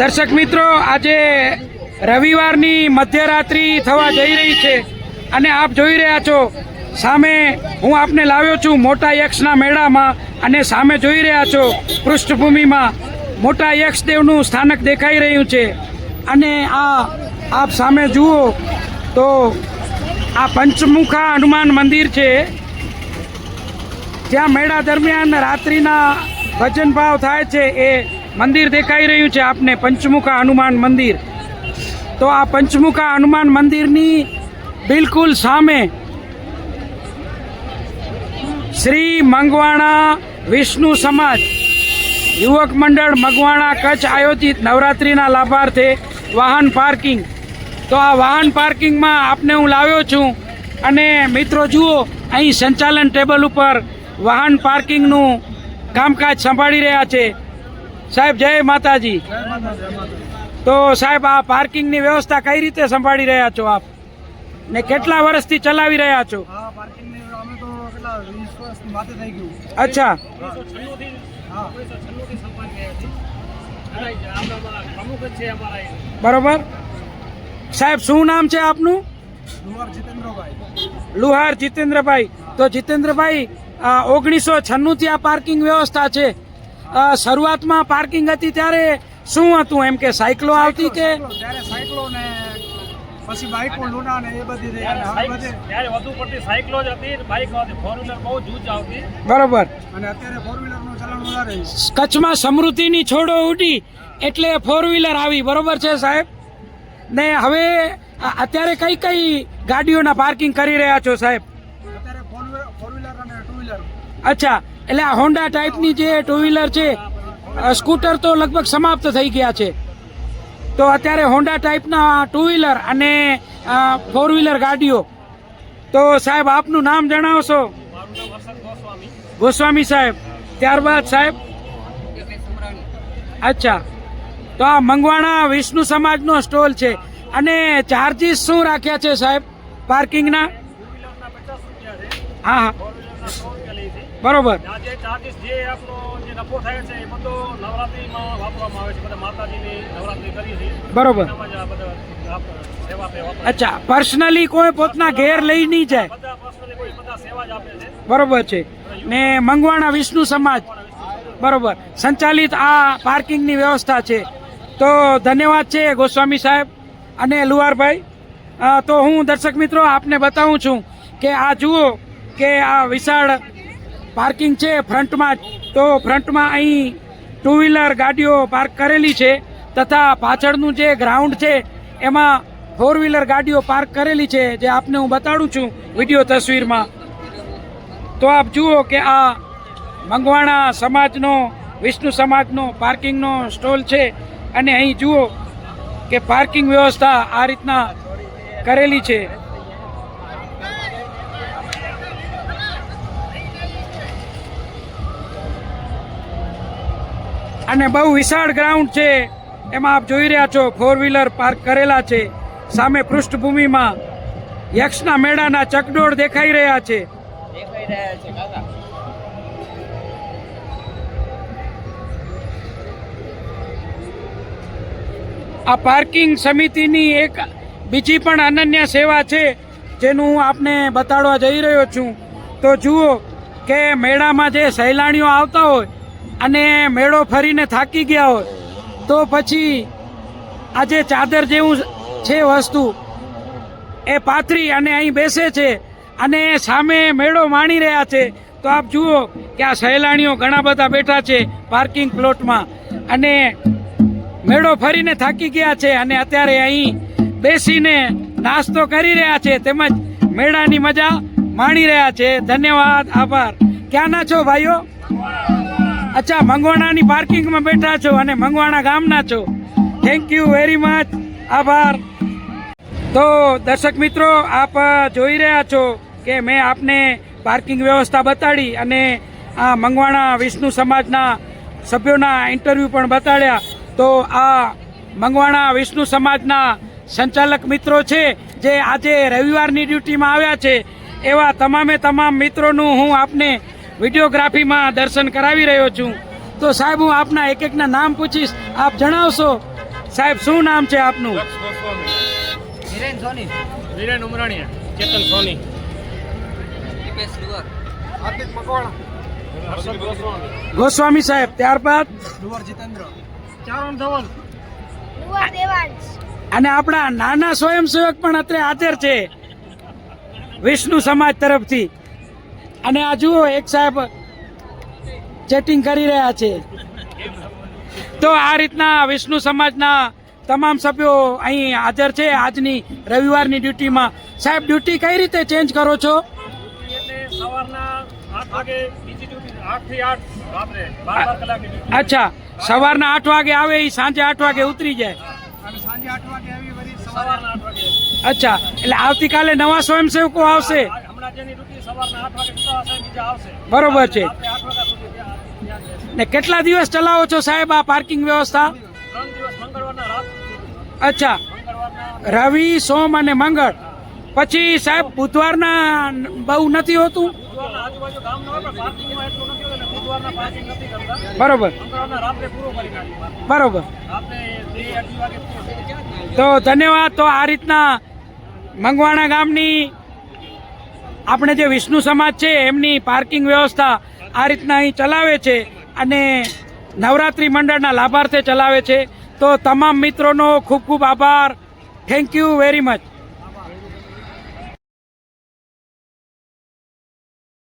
દર્શક મિત્રો, આજે રવિવારની મધ્યરાત્રિ થવા જઈ રહી છે અને આપ જોઈ રહ્યા છો, સામે હું આપને લાવ્યો છું મોટા યક્ષના મેળામાં અને સામે જોઈ રહ્યા છો પૃષ્ઠભૂમિમાં મોટા યક્ષદેવનું સ્થાનક દેખાઈ રહ્યું છે. અને આ આપ સામે જુઓ તો આ પંચમુખા હનુમાન મંદિર છે. જ્યાં મેળા દરમિયાન રાત્રિના ભજન ભાવ થાય છે એ મંદિર દેખાઈ રહ્યું છે આપને, પંચમુખા હનુમાન મંદિર. તો આ પંચમુખા હનુમાન મંદિરની બિલકુલ સામે શ્રી મંગવાણા વિષ્ણુ સમાજ, યુવક મંડળ મગવાણા કચ્છ આયોજિત નવરાત્રિના લાભાર્થે વાહન પાર્કિંગ. તો આ વાહન પાર્કિંગમાં આપને હું લાવ્યો છું અને મિત્રો જુઓ, અહીં સંચાલન ટેબલ ઉપર વાહન પાર્કિંગનું કામકાજ સંભાળી રહ્યા છે. સાહેબ જય માતાજી. તો સાહેબ આ પાર્કિંગની વ્યવસ્થા કઈ રીતે સંભાળી રહ્યા છો આપ? ને કેટલા વર્ષથી ચલાવી રહ્યા છો? અચ્છા. બરોબર. સાહેબ શું નામ છે આપનું? લુહાર જીતેન્દ્રભાઈ. તો જીતેન્દ્રભાઈ ઓગણીસો છન્નુંથી આ પાર્કિંગ વ્યવસ્થા છે. શરૂઆતમાં પાર્કિંગ હતી ત્યારે શું હતું? એમ કે સાયકલો આવતી કે? ત્યારે સાયકલો ને પછી બાઇકો લૂના ને એ બધી ત્યારે વધુ પડતી સાયકલો જ હતી. બાઇક હતી ફોર વ્હીલર બહુ જૂજ આવતી. બરોબર. અને અત્યારે ફોર વ્હીલરનું ચલણ વધારે. કચ્છમાં સમૃદ્ધિની છોડો ઉડી એટલે ફોર વ્હીલર આવી. બરોબર છે સાહેબ? ને હવે અત્યારે કઈ કઈ ગાડીઓના પાર્કિંગ કરી રહ્યા છો સાહેબ? અત્યારે ફોર ફોર વ્હીલર અને ટુ વ્હીલર અચ્છા. એટલે આ હોન્ડા ટાઈપની જે ટુ વ્હીલર છે સ્કૂટર તો લગભગ સમાપ્ત થઈ ગયા છે. તો અત્યારે હોન્ડા ટાઈપના ટુ વ્હીલર અને ફોર વ્હીલર ગાડીઓ. તો સાહેબ, આપનું નામ જણાવશો? ગોસ્વામી સાહેબ. ત્યારબાદ સાહેબ? અચ્છા. તો આ મંગવાણા વિષ્ણુ સમાજનો સ્ટોલ છે. અને ચાર્જીસ શું રાખ્યા છે સાહેબ? પાર્કિંગના હા હા. બરોબર. જે ચાર્જીસ જે આપણો જે નફો થાય છે એ બધો નવરાત્રીમાં વાપરવામાં આવે છે. બધા માતાજીની નવરાત્રી કરી છે. બરોબર. અચ્છા પર્સનલી કોઈ પોતના ઘેર લઈ નહીં જાય. બરોબર છે. ને મંગવાણા વિષ્ણુ સમાજ. બરોબર. સંચાલિત આ પાર્કિંગની વ્યવસ્થા છે. તો ધન્યવાદ છે ગોસ્વામી સાહેબ અને લુહારભાઈ. અ, તો હું દર્શક મિત્રો આપને બતાવું છું કે આ જુઓ કે આ વિશાળ પાર્કિંગ છે ફ્રન્ટમાં તો ફ્રન્ટમાં અહીં ટુ વ્હીલર ગાડીઓ પાર્ક કરેલી છે તથા પાછળનું જે ગ્રાઉન્ડ છે, એમાં ફોર વ્હીલર ગાડીઓ પાર્ક કરેલી છે, જે આપને હું બતાડું છું વીડિયો તસવીરમાં. તો આપ જુઓ કે આ મંગવાણા સમાજનો, વિષ્ણુ સમાજનો પાર્કિંગનો સ્ટોલ છે અને અહીં જુઓ કે પાર્કિંગ વ્યવસ્થા આ રીતના કરેલી છે. અને બહુ વિશાળ ગ્રાઉન્ડ છે. એમાં આપ જોઈ રહ્યા છો ફોર વ્હીલર પાર્ક કરેલા છે. સામે પૃષ્ઠભૂમિમાં યક્ષના મેળાના ચકડોળ દેખાઈ રહ્યા છે. આ પાર્કિંગ સમિતિની એક બીજી પણ અનન્ય સેવા છે જેનું હું આપને બતાડવા જઈ રહ્યો છું. તો જુઓ કે મેળામાં જે સહેલાણીઓ આવતા હોય અને મેળો ફરીને થાકી ગયા હોય, તો પછી આ જે ચાદર જેવું છે વસ્તુ, એ પાથરી અને અહીં બેસે છે અને સામે મેળો માણી રહ્યા છે. તો આપ જુઓ કે આ સહેલાણીઓ ઘણા બધા બેઠા છે પાર્કિંગ પ્લોટમાં અને મેળો ફરીને થાકી ગયા છે અને અત્યારે અહીં બેસીને નાસ્તો કરી રહ્યા છે તેમજ મેળાની મજા માણી રહ્યા છે. ધન્યવાદ, આભાર. ક્યાંના છો ભાઈઓ? અચ્છા, મંગવાણાની પાર્કિંગમાં બેઠા છો અને મંગવાણા ગામના છો. થેન્ક યુ વેરી મચ આભાર. તો દર્શક મિત્રો, આપ જોઈ રહ્યા છો કે મેં આપને પાર્કિંગ વ્યવસ્થા બતાડી અને આ મંગવાણા વિષ્ણુ સમાજના સભ્યોના ઇન્ટરવ્યૂ પણ બતાડ્યા. તો આ મંગવાણા વિષ્ણુ સમાજના સંચાલક મિત્રો છે, જે આજે રવિવારની ડ્યુટીમાં આવ્યા છે. એવા તમામે તમામ મિત્રોનું હું આપને વિડીયોગ્રાફીમાં દર્શન કરાવી રહ્યો છું. તો સાહેબ હું આપના એક એકના નામ પૂછીશ. આપ જણાવશો. સાહેબ શું નામ છે આપનું? વિરેન ઉમરાણીયા ચેતન સોની. હર્ષદ ગોસ્વામી. ગોસ્વામી સાહેબ ત્યારબાદ? ડુવર જીતેન્દ્ર. ચારણ ધવલ. નુવર દેવાંશ. અને આપણા નાના સ્વયંસેવક પણ અત્રે હાજર છે. વિષ્ણુ સમાજ તરફથી. અને આ જુઓ, એક સાહેબ ચેટિંગ કરી રહ્યા છે. તો આ રીતના વિષ્ણુ સમાજના તમામ સભ્યો અહીં હાજર છે. આજની રવિવારની ડ્યુટીમાં. સાહેબ, ડ્યુટી કઈ રીતે ચેન્જ કરો છો? અચ્છા, સવારના આઠ વાગે આવે એ સાંજે આઠ વાગે ઉતરી જાય. અચ્છા, એટલે આવતીકાલે નવા સ્વયંસેવકો આવશે. બરોબર છે. ને કેટલા દિવસ ચલાવો છો સાહેબ આ પાર્કિંગ વ્યવસ્થા. અચ્છા. રવિ સોમ અને મંગળ. પછી સાહેબ બુધવારના બહુ નથી હોતું? બરોબર. બરોબર. તો ધન્યવાદ. તો આ રીતના મંગવાણા ગામની આપણે જે વિષ્ણુ સમાજ છે, એમની પાર્કિંગ વ્યવસ્થા આ રીતના અહીં ચલાવે છે અને નવરાત્રિ મંડળના લાભાર્થે ચલાવે છે. તો તમામ મિત્રોનો ખૂબ ખૂબ આભાર. Thank you very much